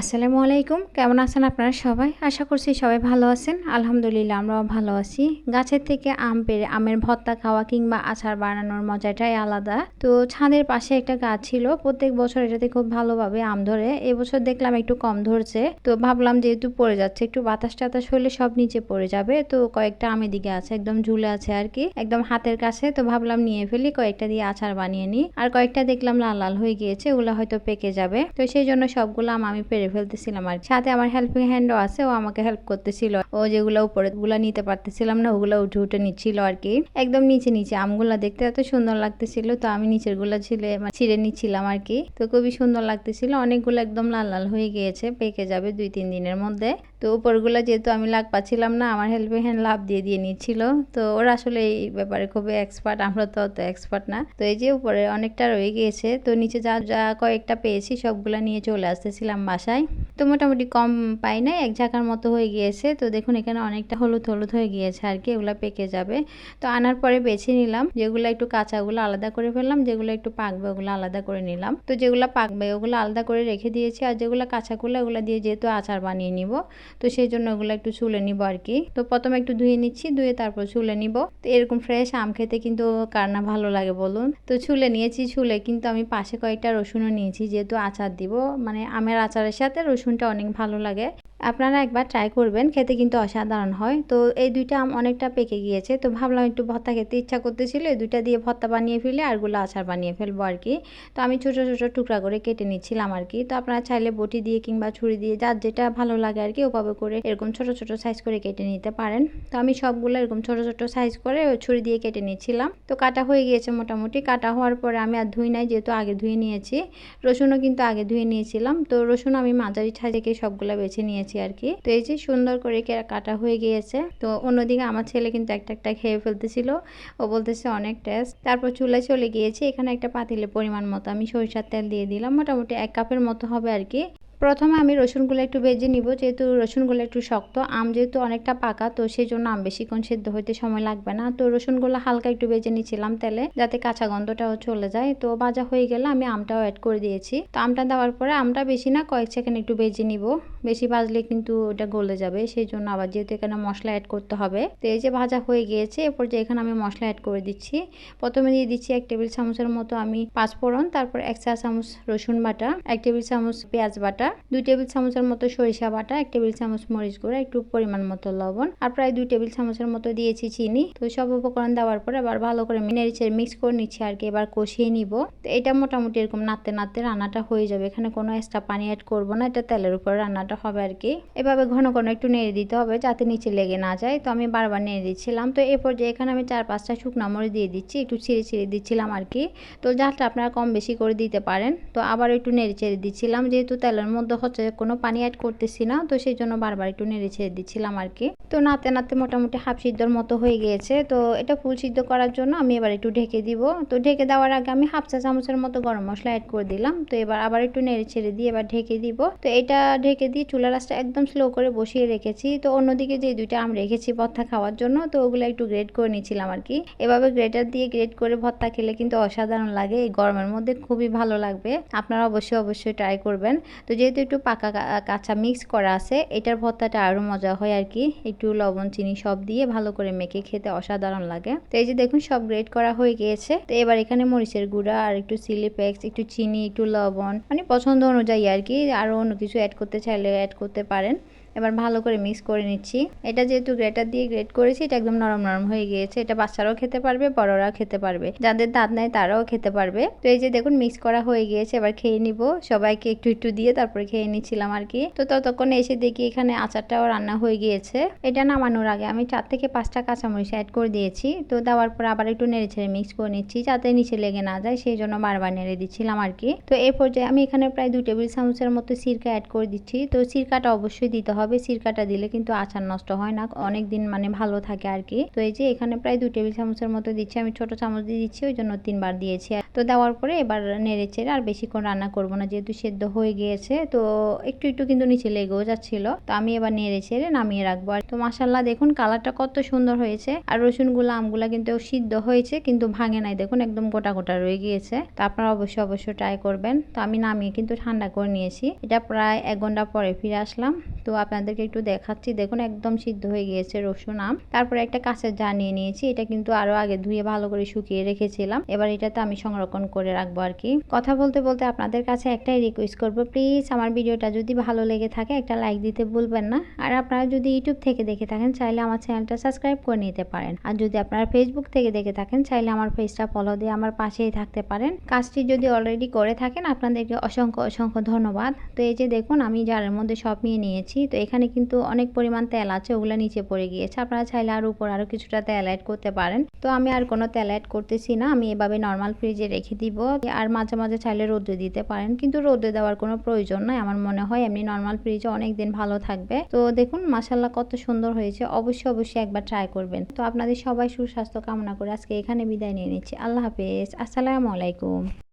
আসসালামু আলাইকুম। কেমন আছেন আপনারা সবাই? আশা করছি সবাই ভালো আছেন। আলহামদুলিল্লাহ, আমরাও ভালো আছি। গাছের থেকে আম পেরে, আমের ভর্তা খাওয়া কিংবা আচার বানানোর মজাটাই আলাদা। তো ছাদের পাশে একটা গাছ ছিল। প্রত্যেক বছর এটাতে খুব ভালোভাবে আম ধরে। এবছর দেখলাম একটু কম ধরছে। তো ভাবলাম যেহেতু পড়ে যাচ্ছে, একটু বাতাস টাতাস হলে সব নিচে পড়ে যাবে। তো কয়েকটা আমের দিকে আছে, একদম ঝুলে আছে আর কি। একদম হাতের কাছে। তো ভাবলাম নিয়ে ফেলি, কয়েকটা দিয়ে আচার বানিয়ে নিই। আর কয়েকটা দেখলাম লাল লাল হয়ে গিয়েছে, ওগুলো হয়তো পেকে যাবে। তো সেই জন্য সবগুলো আম আমি পেরে ফেলতেছিলাম আর সাথে আমার হেল্পিং হ্যান্ডও আছে, ও আমাকে হেল্প করতেছিল। ও যেগুলো উপরে গুলা নিতে পারতেছিলাম না, ওগুলো উঠে উঠে নিচ্ছিল আর কি। একদম নিচে নিচে আমগুলা দেখতে এত সুন্দর লাগতেছিল, তো আমি নিচেরগুলা ছিলে ছিঁড়ে নিচ্ছিলাম আর কি। তো খুবই সুন্দর লাগতেছিল, অনেকগুলো একদম লাল লাল হয়ে গিয়েছে, পেকে যাবে দুই, তিন দিনের মধ্যে। তো উপরগুলো যেহেতু আমি লাগ পাচ্ছিলাম না, আমার হেল্পিং হ্যান্ড লাভ দিয়ে দিয়ে নিচ্ছিল। তো ওরা আসলে এই ব্যাপারে খুবই এক্সপার্ট আমরা তো অত এক্সপার্ট না। তো এই যে উপরে অনেকটা রয়ে গিয়েছে, তো নিচে যা যা কয়েকটা পেয়েছি, সবগুলো নিয়ে চলে আসতেছিলাম বাসায়। তো মোটামুটি কম পাই নাই, এক ঝাঁকার মতো হয়ে গিয়েছে। তো দেখুন, এখানে অনেকটা হলুদ হলুদ হয়ে গিয়েছে আর কি, এগুলো পেকে যাবে। তো আনার পরে বেছে নিলাম, যেগুলো একটু কাঁচাগুলো আলাদা করে ফেললাম, যেগুলো একটু পাকবে, ওগুলো আলাদা করে নিলাম। তো যেগুলো পাকবে, ওগুলো আলাদা করে রেখে দিয়েছি, আর যেগুলো কাঁচাগুলো ওগুলো দিয়ে যেহেতু আচার বানিয়ে নিব তো সেই জন্য ওগুলো একটু চুলে নিব আর কি। তো প্রথমে একটু ধুয়ে নিচ্ছি, ধুয়ে তারপর চুলে নিব। তো এরকম ফ্রেশ আম খেতে কিন্তু কার না ভালো লাগে বলুন। তো ছুলে নিয়েছি, ছুলে কিন্তু আমি পাশে কয়েকটা রসুনও নিয়েছি যেহেতু আচার দিব। মানে আমের আচারের সাথে রসুনটা অনেক ভালো লাগে। আপনারা একবার ট্রাই করবেন, খেতে কিন্তু অসাধারণ হয়। তো এই দুইটা আম অনেকটা পেকে গিয়েছে। তো ভাবলাম একটু ভর্তা খেতে ইচ্ছা করতেছিল, এই দুইটা দিয়ে ভর্তা বানিয়ে ফেলে, আরগুলো আচার বানিয়ে ফেলব আর কি। তো আমি ছোটো ছোটো টুকরা করে কেটে নিচ্ছিলাম আর কি। তো আপনারা চাইলে বটি দিয়ে কিংবা ছুরি দিয়ে যার যেটা ভালো লাগে আর কি, ওভাবে করে এরকম ছোট ছোট সাইজ করে কেটে নিতে পারেন। তো আমি সবগুলো এরকম ছোট ছোট সাইজ করে ছুরি দিয়ে কেটে নিচ্ছিলাম। তো কাটা হয়ে গিয়েছে মোটামুটি। কাটা হওয়ার পরে আমি আর ধুই নাই, যেহেতু আগে ধুয়ে নিয়েছি। রসুনও কিন্তু আগে ধুয়ে নিয়েছিলাম। তো রসুন আমি মাঝারি ছাই থেকে সবগুলো বেছে নিয়েছি। আর কি। তো এই যে সুন্দর করে কাটা হয়ে গিয়েছে। তো অন্যদিকে আমার ছেলে কিন্তু একটা একটা খেয়ে ফেলতেছিল। ও বলতেছে অনেক টেস্ট তারপর চুলায় চলে গিয়েছে। এখানে একটা পাতিলের পরিমাণ মতো আমি সরিষার তেল দিয়ে দিলাম। মোটামুটি এক কাপের মতো হবে আর কি। প্রথমে আমি রসুনগুলো একটু ভেজে নিব। যেহেতু রসুনগুলো একটু শক্ত, আম যেহেতু অনেকটা পাকা, তো সেই জন্য আম বেশিক্ষণ সেদ্ধ হইতে সময় লাগবে না। তো রসুনগুলো হালকা একটু ভেজে নিচ্ছিলাম তেলে, যাতে কাঁচা গন্ধটাও চলে যায়। তো ভাজা হয়ে গেলে আমি আমটাও অ্যাড করে দিয়েছি। তো আমটা দেওয়ার পরে আমটা বেশি না, কয়েক সেকেন্ড একটু ভেজে নিব। বেশি ভাজলে কিন্তু ওটা গলে যাবে সেই জন্য আবার যেহেতু এখানে মশলা অ্যাড করতে হবে, তো এই যে ভাজা হয়ে গিয়েছে এরপর যে এখানে আমি মশলা অ্যাড করে দিচ্ছি। প্রথমে দিয়ে দিচ্ছি এক টেবিল চামচের মতো আমি পাঁচ ফোড়ন তারপর এক চা চামচ রসুন বাটা, এক টেবিল চামচ পেঁয়াজ বাটা, দুই টেবিল চামচের মতো সরিষা বাটা, এক টেবিল চামচ মরিচ গুঁড়া, একটু পরিমাণ মতো লবণ, আর প্রায় দুই টেবিল চামচের মতো দিয়েছি চিনি। তো সব উপকরণ দেওয়ার পরে আবার ভালো করে নেড়েছে মিক্স করে নিচ্ছি আর কি, এবার কষিয়ে নিব। তো এটা মোটামুটি এরকম নাড়তে নাড়তে রান্নাটা হয়ে যাবে, এখানে কোনো এক্সট্রা পানি অ্যাড করব না, এটা তেলের উপর রান্নাটা হবে আর কি। এভাবে ঘন ঘন একটু নেড়ে দিতে হবে যাতে নিচে লেগে না যায়। তো আমি বারবার নেড়ে দিচ্ছিলাম। তো এরপর যে এখানে আমি চার পাঁচটা শুকনো মরিচ দিয়ে দিচ্ছি, একটু ছিঁড়ে ছিঁড়ে দিচ্ছিলাম আর কি। তো জালটা আপনারা কম বেশি করে দিতে পারেন। তো আবার একটু নেড়ে ছেড়ে দিচ্ছিলাম, যেহেতু তেলের মধ্যে হচ্ছে কোনো পানি অ্যাড করতেছি না, তো সেই জন্য বারবার একটু নেড়ে ছেড়ে দিচ্ছিলাম আর কি। তো নাতে নাতে মোটামুটি হাফ সিদ্ধর মতো হয়ে গিয়েছে। তো এটা ফুল সিদ্ধ করার জন্য আমি এবার একটু ঢেকে দিব। তো ঢেকে দেওয়ার আগে আমি হাফ চা চামচের মতো গরম মশলা অ্যাড করে দিলাম। তো এবার আবার একটু নেড়ে ছেড়ে দিয়ে এবার ঢেকে দিব। তো এটা ঢেকে দিয়ে চুলা রাসটা একদম স্লো করে বসিয়ে রেখেছি। তো অন্যদিকে যে দুইটা আম রেখেছি ভর্তা খাওয়ার জন্য, তো ওগুলো একটু গ্রেড করে নিয়েছিলাম আর কি। এভাবে গ্রেটার দিয়ে গ্রেড করে ভর্তা খেলে কিন্তু অসাধারণ লাগে। এই গরমের মধ্যে খুবই ভালো লাগবে। আপনারা অবশ্যই অবশ্যই ট্রাই করবেন। তো যেহেতু একটু পাকা কাঁচা মিক্স করা আছে, এটার ভর্তাটা আরও মজা হয় আর কি। একটু লবণ, চিনি সব দিয়ে ভালো করে মেখে খেতে অসাধারণ লাগে। তো এই যে দেখুন, সব গ্রেড করা হয়ে গিয়েছে। তো এবার এখানে মরিচের গুঁড়া আর একটু চিলি ফ্লেক্স একটু চিনি, একটু লবণ মানে পছন্দ অনুযায়ী আর কি। আরও অন্য কিছু অ্যাড করতে চাইলে অ্যাড করতে পারেন। এবার ভালো করে মিক্স করে নিচ্ছি। এটা যেহেতু গ্রেটার দিয়ে গ্রেট করেছি, এটা একদম নরম নরম হয়ে গিয়েছে। এটা বাচ্চারাও খেতে পারবে, বড়রাও খেতে পারবে। যাদের দাঁত নাই, তারাও খেতে পারবে। তো এই যে দেখুন মিক্স করা হয়ে গিয়েছে, এবার খেয়ে নিব। সবাইকে একটু একটু দিয়ে তারপরে খেয়ে নিচ্ছিলাম আর কি। তো ততক্ষণ এসে দেখি এখানে আচারটাও রান্না হয়ে গিয়েছে। এটা নামানোর আগে আমি চার থেকে পাঁচটা কাঁচামরিচ অ্যাড করে দিয়েছি। তো দেওয়ার পর আবার একটু নেড়ে ছেড়ে মিক্স করে নিচ্ছি, যাতে নিচে লেগে না যায়। সেই জন্য বারবার নেড়ে দিচ্ছিলাম আর কি। তো এই পর্যায়ে আমি এখানে প্রায় দু টেবিল চামচের মতো সিরকা অ্যাড করে দিচ্ছি। তো সিরকাটা অবশ্যই দিতে হবে। হবে সিরকাটা দিলে কিন্তু আচার নষ্ট হয় না অনেক দিন মানে ভালো থাকে আর কি তো এই যে এখানে প্রায় দুই টেবিল চামচের মতো দিচ্ছি, আমি ছোট চামচ দিয়ে দিচ্ছি, ওই জন্য তিনবার দিয়েছি। তো দেওয়ার পরে এবার নেড়ে চেড়ে আর বেশিক্ষণ রান্না করব না, যেহেতু সেদ্ধ হয়ে গিয়েছে, তো একটু একটু কিন্তু নিচে লেগেও যাচ্ছিল। তো আমি এবার নেড়ে চেড়ে নামিয়ে রাখব। আর তো মাসাল্লাহ দেখুন কালারটা কত সুন্দর হয়েছে। আর রসুনগুলো, আমগুলা কিন্তু সিদ্ধ হয়েছে, কিন্তু ভাঙে নাই, দেখুন একদম গোটা গোটা রয়ে গিয়েছে। তো আপনারা অবশ্যই অবশ্যই ট্রাই করবেন। তো আমি নামিয়ে কিন্তু ঠান্ডা করে নিয়েছি। এটা প্রায় এক ঘণ্টা পরে ফিরে আসলাম। তো আপনাদেরকে একটু দেখাচ্ছি। দেখুন, একদম সিদ্ধ হয়ে গিয়েছে রসুন আম। তারপরে একটা কাঁচের জা নিয়ে নিয়েছি। এটা কিন্তু আরও আগে ধুয়ে ভালো করে শুকিয়ে রেখেছিলাম। এবার এটাতে আমি সংরক্ষণ করে রাখব আর কি। কথা বলতে বলতে আপনাদের কাছে একটাই রিকোয়েস্ট করব। প্লিজ আমার ভিডিওটা যদি ভালো লেগে থাকে, একটা লাইক দিতে ভুলবেন না। আর আপনারা যদি ইউটিউব থেকে দেখে থাকেন, চাইলে আমার চ্যানেলটা সাবস্ক্রাইব করে নিতে পারেন। আর যদি আপনারা ফেসবুক থেকে দেখে থাকেন, চাইলে আমার পেজটা ফলো দিয়ে আমার পাশেই থাকতে পারেন। কাজটি যদি অলরেডি করে থাকেন, আপনাদেরকে অসংখ্য অসংখ্য ধন্যবাদ। তো এই যে দেখুন, আমি জারের মধ্যে সব নিয়ে নিয়েছি। তো এখানে কিন্তু অনেক পরিমাণ তেল আছে, ওগুলো নিচে পড়ে গিয়েছে। আপনারা চাইলে আর উপর আরও কিছুটা তেল অ্যাড করতে পারেন। তো আমি আর কোনো তেল অ্যাড করতেছি না, আমি এভাবে নর্মাল ফ্রিজে রেখে দিব। আর মাঝে মাঝে চাইলে রোদে দিতে পারেন, কিন্তু রোদে দেওয়ার কোনো প্রয়োজন নাই আমার মনে হয়। এমনি নর্মাল ফ্রিজে অনেক দিন ভালো থাকবে। তো দেখুন মাসাল্লাহ কত সুন্দর হয়েছে। অবশ্যই অবশ্যই একবার ট্রাই করবেন। তো আপনাদের সবাই সুস্বাস্থ্য কামনা করে আজকে এখানে বিদায় নিয়ে নিচ্ছি। আল্লাহ হাফেজ। আসসালামু আলাইকুম।